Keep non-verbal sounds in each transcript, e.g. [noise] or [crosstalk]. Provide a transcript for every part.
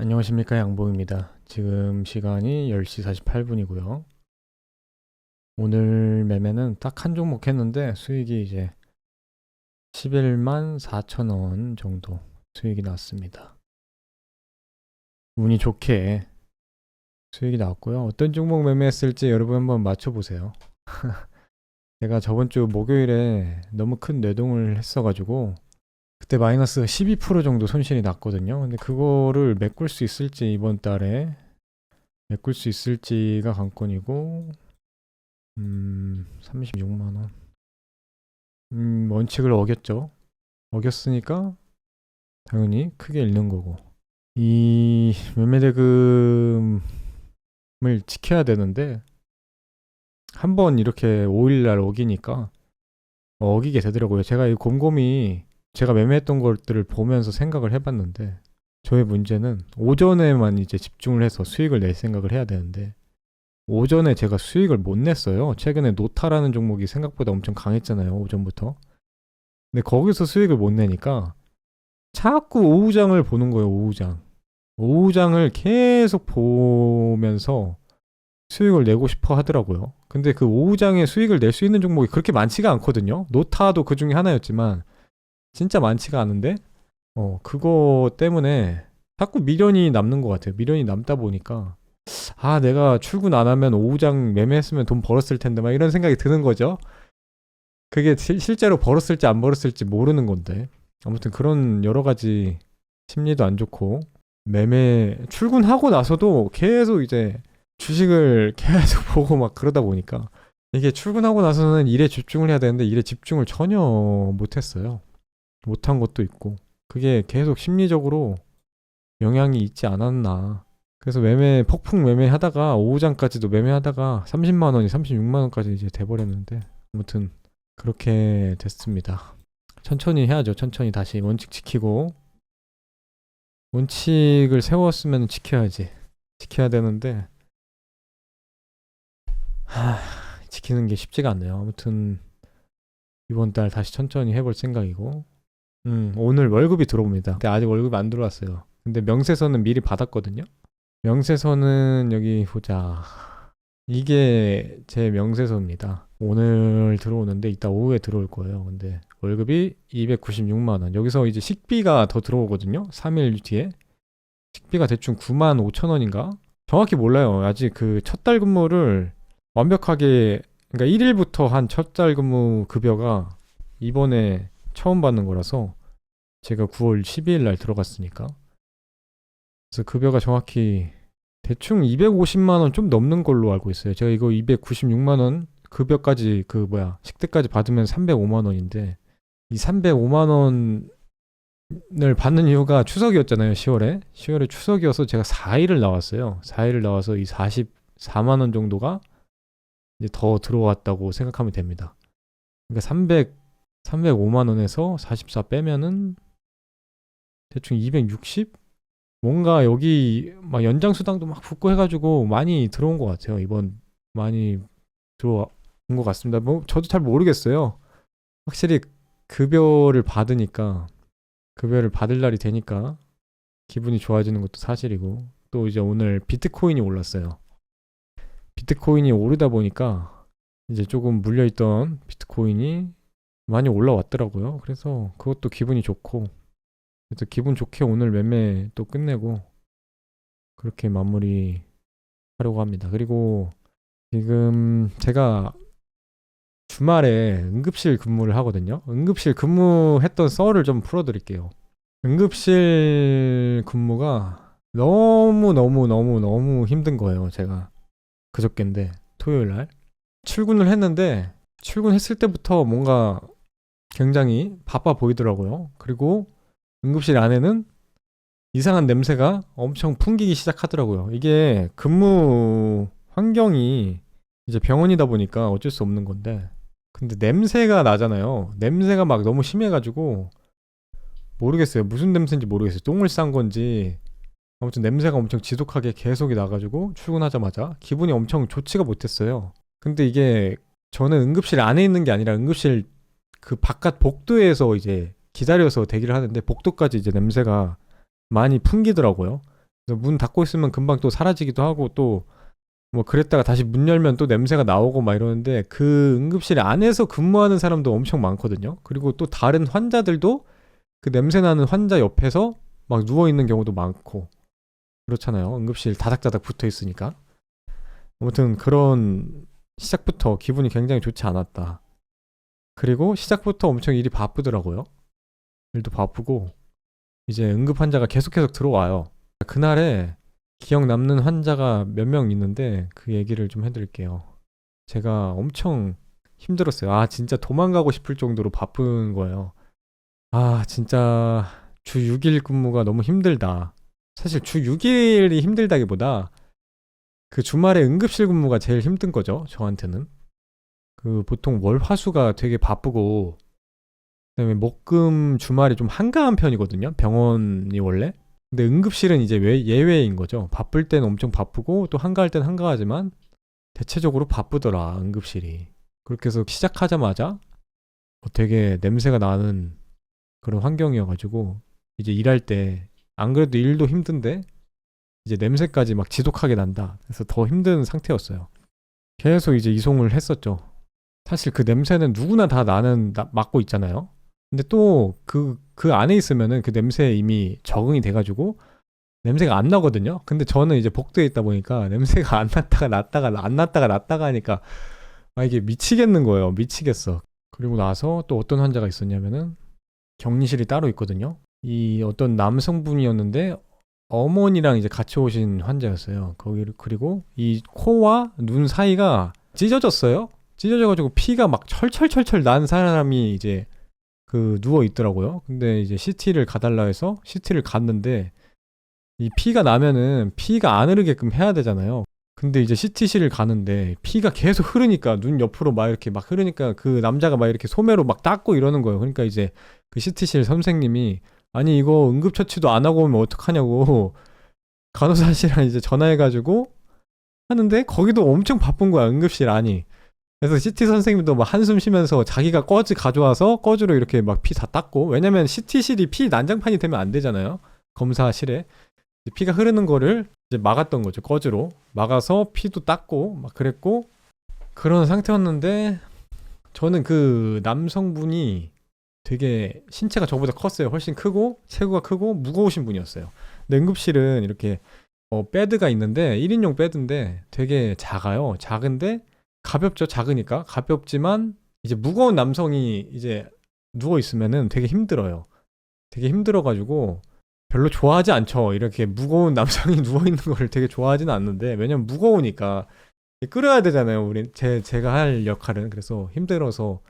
안녕하십니까 양봉입니다. 지금 시간이 10시 48분이고요. 오늘 매매는 딱 한 종목 했는데 수익이 이제 11만 4천 원 정도 수익이 났습니다. 운이 좋게 수익이 나왔고요. 어떤 종목 매매했을지 여러분 한번 맞춰보세요. [laughs] 제가 저번 주 목요일에 너무 큰 뇌동을 했어가지고 그때 마이너스 12% 정도 손실이 났거든요. 근데 그거를 메꿀 수 있을지 이번 달에 메꿀 수 있을지가 관건이고 음 36만 원. 음 원칙을 어겼죠. 어겼으니까 당연히 크게 잃는 거고 이 매매 대금을 지켜야 되는데 한 번 이렇게 5일날 어기니까 어기게 되더라고요. 제가 이 곰곰이 제가 매매했던 것들을 보면서 생각을 해봤는데 저의 문제는 오전에만 이제 집중을 해서 수익을 낼 생각을 해야 되는데 오전에 제가 수익을 못 냈어요. 최근에 노타라는 종목이 생각보다 엄청 강했잖아요. 오전부터. 근데 거기서 수익을 못 내니까 자꾸 오후장을 보는 거예요. 오후장. 오후장을 계속 보면서 수익을 내고 싶어 하더라고요. 근데 그 오후장에 수익을 낼 수 있는 종목이 그렇게 많지가 않거든요. 노타도 그 중에 하나였지만 진짜 많지가 않은데 어 그거 때문에 자꾸 미련이 남는 것 같아요. 미련이 남다 보니까 아 내가 출근 안 하면 오후장 매매했으면 돈 벌었을 텐데 막 이런 생각이 드는 거죠. 그게 실, 실제로 벌었을지 안 벌었을지 모르는 건데 아무튼 그런 여러 가지 심리도 안 좋고 매매 출근하고 나서도 계속 이제 주식을 [laughs] 계속 보고 막 그러다 보니까 이게 출근하고 나서는 일에 집중을 해야 되는데 일에 집중을 전혀 못했어요. 못한 것도 있고 그게 계속 심리적으로 영향이 있지 않았나. 그래서 매매 폭풍 매매하다가 오후장까지도 매매하다가 30만 원이 36만 원까지 이제 돼버렸는데 아무튼 그렇게 됐습니다. 천천히 해야죠. 천천히 다시 원칙 지키고 원칙을 세웠으면 지켜야지. 지켜야 되는데 하, 지키는 게 쉽지가 않네요. 아무튼 이번 달 다시 천천히 해볼 생각이고 음, 오늘 월급이 들어옵니다. 근데 아직 월급이 안 들어왔어요. 근데 명세서는 미리 받았거든요. 명세서는 여기 보자. 이게 제 명세서입니다. 오늘 들어오는데 이따 오후에 들어올 거예요. 근데 월급이 296만 원. 여기서 이제 식비가 더 들어오거든요. 3일 뒤에. 식비가 대충 9만 5천 원인가? 정확히 몰라요. 아직 그 첫 달 근무를 완벽하게 그러니까 1일부터 한 첫 달 근무 급여가 이번에 처음 받는 거라서 제가 9월 12일 날 들어갔으니까 그래서 급여가 정확히 대충 250만 원 좀 넘는 걸로 알고 있어요. 제가 이거 296만 원 급여까지 그 뭐야 식대까지 받으면 305만 원인데 이 305만 원을 받는 이유가 추석이었잖아요. 10월에 10월에 추석이어서 제가 4일을 나왔어요. 4일을 나와서 이 44만 원 정도가 이제 더 들어왔다고 생각하면 됩니다. 그러니까 300 305만 원에서 44 빼면은 대충 260? 뭔가 여기 막 연장 수당도 막 붙고 해가지고 많이 들어온 것 같아요. 이번 많이 들어온 것 같습니다. 뭐 저도 잘 모르겠어요. 확실히 급여를 받으니까 급여를 받을 날이 되니까 기분이 좋아지는 것도 사실이고 또 이제 오늘 비트코인이 올랐어요. 비트코인이 오르다 보니까 이제 조금 물려있던 비트코인이 많이 올라왔더라고요. 그래서 그것도 기분이 좋고 그래서 기분 좋게 오늘 매매 또 끝내고 그렇게 마무리 하려고 합니다. 그리고 지금 제가 주말에 응급실 근무를 하거든요. 응급실 근무했던 썰을 좀 풀어드릴게요. 응급실 근무가 너무 너무 너무 너무 힘든 거예요. 제가 그저께인데 토요일 날 출근을 했는데 출근했을 때부터 뭔가 굉장히 바빠 보이더라고요. 그리고 응급실 안에는 이상한 냄새가 엄청 풍기기 시작하더라고요. 이게 근무 환경이 이제 병원이다 보니까 어쩔 수 없는 건데 근데 냄새가 나잖아요. 냄새가 막 너무 심해가지고 모르겠어요. 무슨 냄새인지 모르겠어요. 똥을 싼 건지 아무튼 냄새가 엄청 지독하게 계속이 나가지고 출근하자마자 기분이 엄청 좋지가 못했어요. 근데 이게 저는 응급실 안에 있는 게 아니라 응급실 그 바깥 복도에서 이제 기다려서 대기를 하는데 복도까지 이제 냄새가 많이 풍기더라고요. 그래서 문 닫고 있으면 금방 또 사라지기도 하고 또 뭐 그랬다가 다시 문 열면 또 냄새가 나오고 막 이러는데 그 응급실 안에서 근무하는 사람도 엄청 많거든요. 그리고 또 다른 환자들도 그 냄새 나는 환자 옆에서 막 누워 있는 경우도 많고 그렇잖아요. 응급실 다닥다닥 붙어 있으니까. 아무튼 그런 시작부터 기분이 굉장히 좋지 않았다. 그리고 시작부터 엄청 일이 바쁘더라고요. 일도 바쁘고 이제 응급 환자가 계속 계속 들어와요. 그날에 기억 남는 환자가 몇 명 있는데 그 얘기를 좀 해드릴게요. 제가 엄청 힘들었어요. 아 진짜 도망가고 싶을 정도로 바쁜 거예요. 아 진짜 주 6일 근무가 너무 힘들다. 사실 주 6일이 힘들다기보다 그 주말에 응급실 근무가 제일 힘든 거죠. 저한테는. 그 보통 월, 화, 수가 되게 바쁘고 그다음에 목금 주말이 좀 한가한 편이거든요. 병원이 원래. 근데 응급실은 이제 왜 예외인 거죠. 바쁠 때는 엄청 바쁘고 또 한가할 때는 한가하지만 대체적으로 바쁘더라 응급실이. 그렇게 해서 시작하자마자 뭐 되게 냄새가 나는 그런 환경이어가지고 이제 일할 때 안 그래도 일도 힘든데 이제 냄새까지 막 지독하게 난다. 그래서 더 힘든 상태였어요. 계속 이제 이송을 했었죠. 사실 그 냄새는 누구나 다 나는 나- 맡고 있잖아요. 근데 또 그 그 안에 있으면은 그 냄새에 이미 적응이 돼가지고 냄새가 안 나거든요. 근데 저는 이제 복도에 있다 보니까 [laughs] 냄새가 안 났다가 났다가 안 났다가 났다가 하니까 아 이게 미치겠는 거예요. 미치겠어. 그리고 나서 또 어떤 환자가 있었냐면은 격리실이 따로 있거든요. 이 어떤 남성분이었는데 어머니랑 이제 같이 오신 환자였어요. 거기를 그리고 이 코와 눈 사이가 찢어졌어요. 찢어져가지고 피가 막 철철철철 난 사람이 이제 그 누워 있더라고요. 근데 이제 CT를 가달라 해서 CT를 갔는데 이 피가 나면은 피가 안 흐르게끔 해야 되잖아요. 근데 이제 CT실을 가는데 피가 계속 흐르니까 눈 옆으로 막 이렇게 막 흐르니까 그 남자가 막 이렇게 소매로 막 닦고 이러는 거예요. 그러니까 이제 그 CT실 선생님이 아니 이거 응급처치도 안 하고 오면 어떡하냐고 간호사실에 이제 전화해가지고 하는데 거기도 엄청 바쁜 거야 응급실 안이 그래서 CT 선생님도 막 한숨 쉬면서 자기가 꺼즈 가져와서 꺼즈로 이렇게 막 피 다 닦고 왜냐면 CT실이 피 난장판이 되면 안 되잖아요 검사실에 피가 흐르는 거를 이제 막았던 거죠 꺼즈로 막아서 피도 닦고 막 그랬고 그런 상태였는데 저는 그 남성분이 되게 신체가 저보다 컸어요. 훨씬 크고 체구가 크고 무거우신 분이었어요. 근데 응급실은 이렇게 어, 베드가 있는데 1인용 베드인데 되게 작아요. 작은데 가볍죠. 작으니까 가볍지만 이제 무거운 남성이 이제 누워 있으면은 되게 힘들어요. 되게 힘들어 가지고 별로 좋아하지 않죠. 이렇게 무거운 남성이 [laughs] 누워 있는 걸 되게 좋아하지는 않는데 왜냐면 무거우니까 끌어야 되잖아요. 우리 제 제가 할 역할은 그래서 힘들어서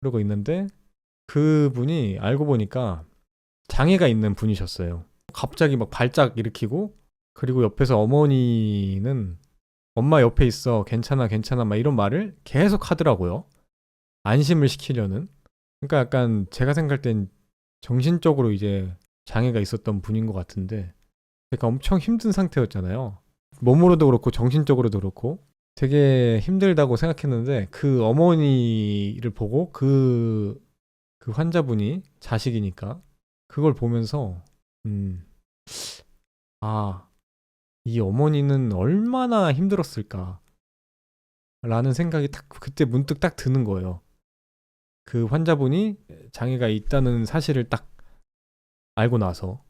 그러고 있는데 그분이 알고 보니까 장애가 있는 분이셨어요. 갑자기 막 발작 일으키고 그리고 옆에서 어머니는 엄마 옆에 있어 괜찮아 괜찮아 막 이런 말을 계속 하더라고요. 안심을 시키려는. 그러니까 약간 제가 생각할 땐 정신적으로 이제 장애가 있었던 분인 것 같은데 제가 엄청 힘든 상태였잖아요. 몸으로도 그렇고 정신적으로도 그렇고 되게 힘들다고 생각했는데 그 어머니를 보고 그 그 환자분이 자식이니까 그걸 보면서 음, 아, 이 어머니는 얼마나 힘들었을까 라는 생각이 딱 그때 문득 딱 드는 거예요. 그 환자분이 장애가 있다는 사실을 딱 알고 나서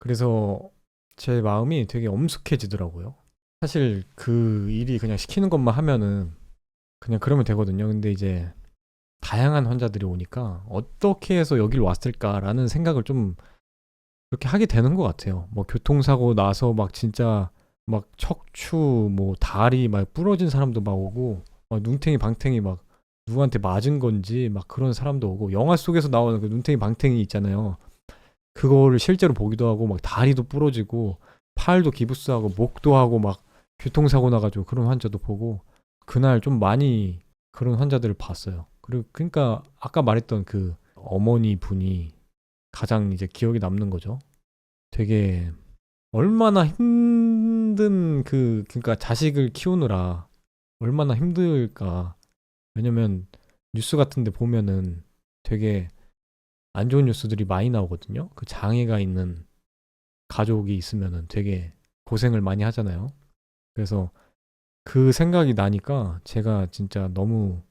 그래서 제 마음이 되게 엄숙해지더라고요. 사실 그 일이 그냥 시키는 것만 하면은 그냥 그러면 되거든요. 근데 이제 다양한 환자들이 오니까 어떻게 해서 여길 왔을까라는 생각을 좀 그렇게 하게 되는 것 같아요. 뭐 교통사고 나서 막 진짜 막 척추 뭐 다리 막 부러진 사람도 막 오고 막 눈탱이 방탱이 막 누구한테 맞은 건지 막 그런 사람도 오고 영화 속에서 나오는 그 눈탱이 방탱이 있잖아요. 그거를 실제로 보기도 하고 막 다리도 부러지고 팔도 기부스하고 목도 하고 막 교통사고 나가지고 그런 환자도 보고 그날 좀 많이 그런 환자들을 봤어요. 그리고 그러니까 아까 말했던 그 어머니 분이 가장 이제 기억에 남는 거죠. 되게 얼마나 힘든 그 그러니까 자식을 키우느라 얼마나 힘들까. 왜냐면 뉴스 같은 데 보면은 되게 안 좋은 뉴스들이 많이 나오거든요. 그 장애가 있는 가족이 있으면은 되게 고생을 많이 하잖아요. 그래서 그 생각이 나니까 제가 진짜 너무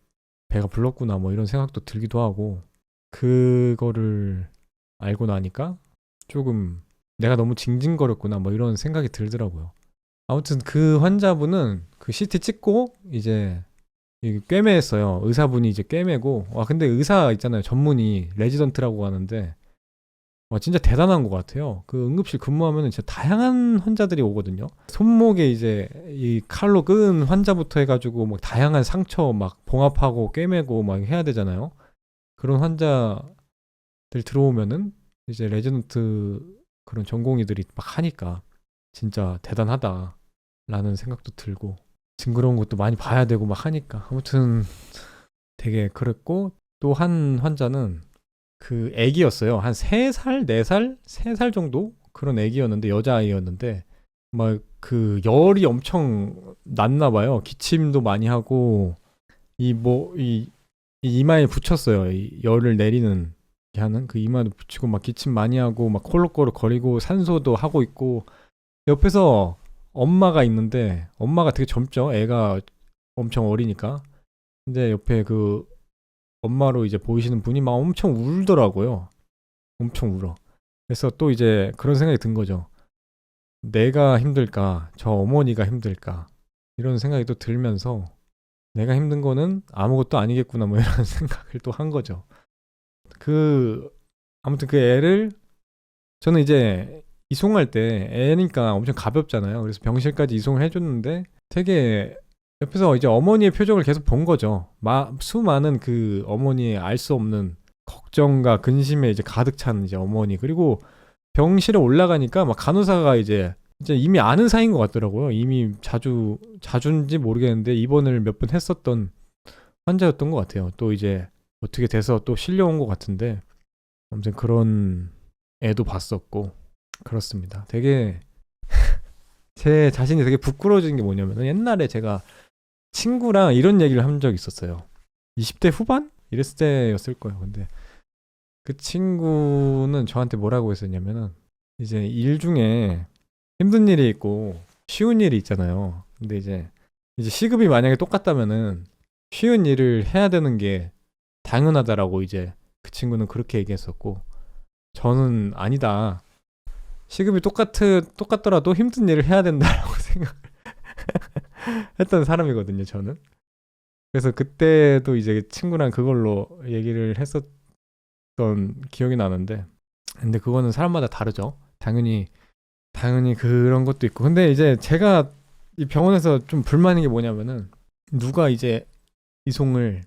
배가 불렀구나 뭐 이런 생각도 들기도 하고 그거를 알고 나니까 조금 내가 너무 징징거렸구나 뭐 이런 생각이 들더라고요. 아무튼 그 환자분은 그 CT 찍고 이제 이 꿰매했어요. 의사분이 이제 꿰매고 와 근데 의사 있잖아요. 전문의 레지던트라고 하는데 와 진짜 대단한 것 같아요. 그 응급실 근무하면은 진짜 다양한 환자들이 오거든요. 손목에 이제 이 칼로 끄은 환자부터 해가지고 막 다양한 상처 막 봉합하고 꿰매고 막 해야 되잖아요. 그런 환자 들 들어오면은 이제 레지던트 그런 전공의들이 막 하니까 진짜 대단하다라는 생각도 들고 징그러운 것도 많이 봐야 되고 막 하니까 아무튼 되게 그랬고 또 한 환자는 그 애기였어요. 한 3살, 4살, 3살 정도 그런 애기였는데 여자아이였는데 막 그 열이 엄청 났나 봐요. 기침도 많이 하고 이 뭐이 이마에 붙였어요. 이 열을 내리는 게 하는 그 이마도 붙이고 막 기침 많이 하고 막 콜록콜록 거리고 산소도 하고 있고 옆에서 엄마가 있는데 엄마가 되게 젊죠. 애가 엄청 어리니까. 근데 옆에 그 엄마로 이제 보이시는 분이 막 엄청 울더라고요. 엄청 울어. 그래서 또 이제 그런 생각이 든 거죠. 내가 힘들까? 저 어머니가 힘들까? 이런 생각이 또 들면서 내가 힘든 거는 아무것도 아니겠구나 뭐 이런 [laughs] 생각을 또 한 거죠. 그 아무튼 그 애를 저는 이제 이송할 때 애니까 엄청 가볍잖아요. 그래서 병실까지 이송을 해줬는데 되게 옆에서 이제 어머니의 표정을 계속 본 거죠. 마, 수많은 그 어머니의 알 수 없는 걱정과 근심에 이제 가득 찬 이제 어머니 그리고 병실에 올라가니까 막 간호사가 이제 이제 이미 아는 사이인 것 같더라고요. 이미 자주 자주인지 모르겠는데 입원을 몇 번 했었던 환자였던 것 같아요. 또 이제 어떻게 돼서 또 실려온 것 같은데 아무튼 그런 애도 봤었고 그렇습니다. 되게 [laughs] 제 자신이 되게 부끄러워지는 게 뭐냐면 옛날에 제가 친구랑 이런 얘기를 한 적이 있었어요. 20대 후반 이랬을 때였을 거예요. 근데 그 친구는 저한테 뭐라고 했었냐면은 이제 일 중에 힘든 일이 있고 쉬운 일이 있잖아요. 근데 이제 이제 시급이 만약에 똑같다면은 쉬운 일을 해야 되는 게 당연하다라고 이제 그 친구는 그렇게 얘기했었고 저는 아니다. 시급이 똑같은 똑같더라도 힘든 일을 해야 된다라고 [laughs] 생각을 했던 사람이거든요, 저는. 그래서 그때도 이제 친구랑 그걸로 얘기를 했었던 기억이 나는데 근데 그거는 사람마다 다르죠. 당연히 당연히 그런 것도 있고. 근데 이제 제가 이 병원에서 좀 불만인 게 뭐냐면은 누가 이제 이송을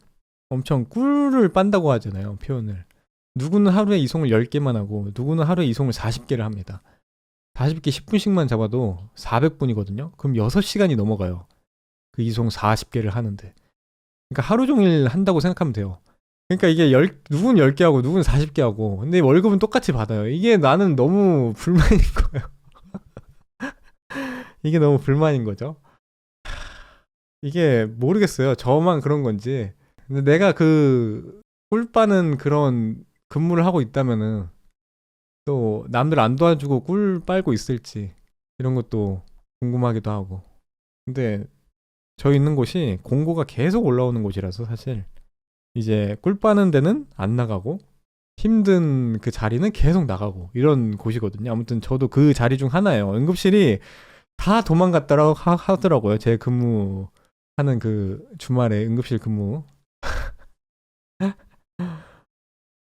엄청 꿀을 빤다고 하잖아요. 표현을. 누구는 하루에 이송을 10개만 하고 누구는 하루에 이송을 40개를 합니다. 40개 10분씩만 잡아도 400분이거든요. 그럼 6시간이 넘어가요. 그 이송 40개를 하는데. 그러니까 하루 종일 한다고 생각하면 돼요. 그러니까 이게 열, 누군 10개 하고 누군 40개 하고 근데 월급은 똑같이 받아요. 이게 나는 너무 불만인 [laughs] 거예요. 이게 너무 불만인 거죠. 이게 모르겠어요. 저만 그런 건지. 근데 내가 그 꿀빠는 그런 근무를 하고 있다면은 또 남들 안 도와주고 꿀 빨고 있을지 이런 것도 궁금하기도 하고. 근데 저 있는 곳이 공고가 계속 올라오는 곳이라서 사실 이제 꿀 빠는 데는 안 나가고 힘든 그 자리는 계속 나가고 이런 곳이거든요. 아무튼 저도 그 자리 중 하나예요. 응급실이 다 도망갔다라고 하, 하더라고요. 제 근무하는 그 주말에 응급실 근무.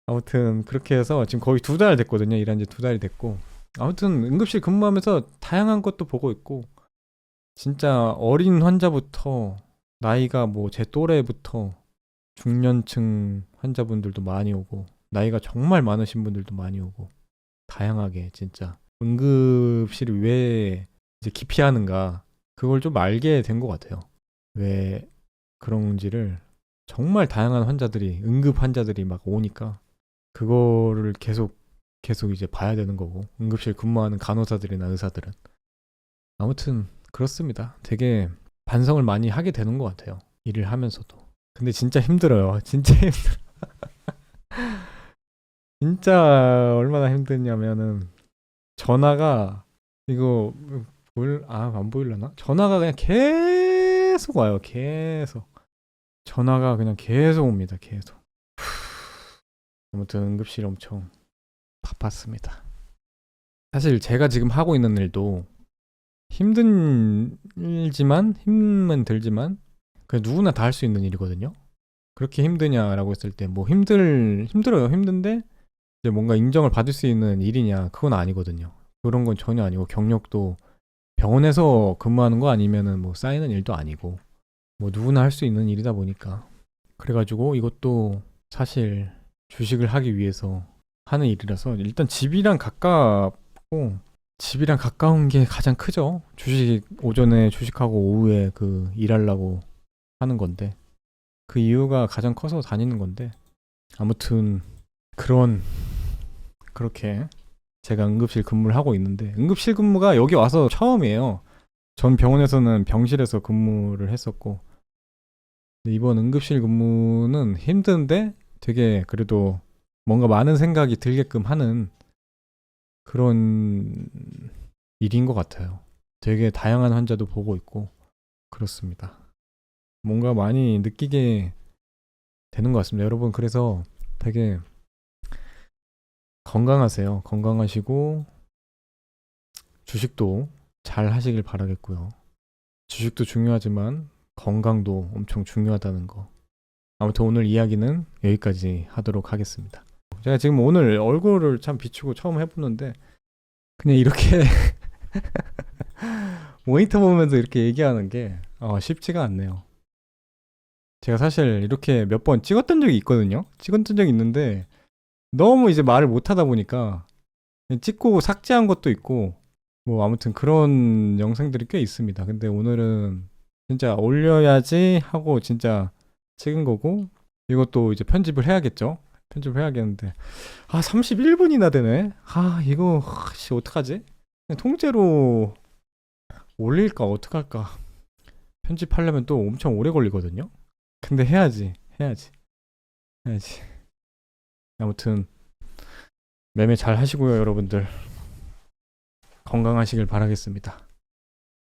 아무튼 그렇게 해서 지금 거의 두 달 됐거든요. 일한 지 두 달이 됐고. 아무튼 응급실 근무하면서 다양한 것도 보고 있고 진짜 어린 환자부터 나이가 뭐 제 또래부터 중년층 환자분들도 많이 오고 나이가 정말 많으신 분들도 많이 오고 다양하게 진짜 응급실이 왜 이제 기피하는가 그걸 좀 알게 된 것 같아요. 왜 그런지를 정말 다양한 환자들이 응급 환자들이 막 오니까 그거를 계속 계속 이제 봐야 되는 거고 응급실 근무하는 간호사들이나 의사들은 아무튼 그렇습니다. 되게 반성을 많이 하게 되는 것 같아요. 일을 하면서도. 근데 진짜 힘들어요. [laughs] 진짜 힘들어. [laughs] 진짜 얼마나 힘드냐면은 전화가 이거 볼 아, 안 보일려나? 전화가 그냥 계속 와요. 계속. 전화가 그냥 계속 옵니다. 계속. 후. 아무튼 응급실 엄청 바빴습니다. 사실 제가 지금 하고 있는 일도 힘든 일지만 힘은 들지만 그 누구나 다 할 수 있는 일이거든요. 그렇게 힘드냐라고 했을 때 뭐 힘들 힘들어요. 힘든데 이제 뭔가 인정을 받을 수 있는 일이냐 그건 아니거든요. 그런 건 전혀 아니고 경력도 병원에서 근무하는 거 아니면은 뭐 쌓이는 일도 아니고 뭐 누구나 할 수 있는 일이다 보니까 그래가지고 이것도 사실 주식을 하기 위해서 하는 일이라서 일단 집이랑 가깝고 집이랑 가까운 게 가장 크죠. 주식 오전에 주식하고 오후에 그 일하려고 하는 건데 그 이유가 가장 커서 다니는 건데 아무튼 그런 그렇게 제가 응급실 근무를 하고 있는데 응급실 근무가 여기 와서 처음이에요. 전 병원에서는 병실에서 근무를 했었고 이번 응급실 근무는 힘든데 되게 그래도 뭔가 많은 생각이 들게끔 하는 그런 일인 것 같아요. 되게 다양한 환자도 보고 있고 그렇습니다. 뭔가 많이 느끼게 되는 것 같습니다. 여러분 그래서 되게 건강하세요. 건강하시고 주식도 잘 하시길 바라겠고요. 주식도 중요하지만 건강도 엄청 중요하다는 거. 아무튼 오늘 이야기는 여기까지 하도록 하겠습니다. 제가 지금 오늘 얼굴을 참 비추고 처음 해보는데 그냥 이렇게 [laughs] 모니터 보면서 이렇게 얘기하는 게 어, 쉽지가 않네요. 제가 사실 이렇게 몇 번 찍었던 적이 있거든요. 찍었던 적이 있는데 너무 이제 말을 못 하다 보니까 찍고 삭제한 것도 있고 뭐 아무튼 그런 영상들이 꽤 있습니다. 근데 오늘은 진짜 올려야지 하고 진짜 찍은 거고 이것도 이제 편집을 해야겠죠. 편집을 해야겠는데 아 31분이나 되네. 아 이거 아, 씨 어떡하지? 통째로 올릴까 어떡할까? 편집하려면 또 엄청 오래 걸리거든요. 근데 해야지 해야지 해야지. 아무튼 매매 잘 하시고요, 여러분들. 건강하시길 바라겠습니다.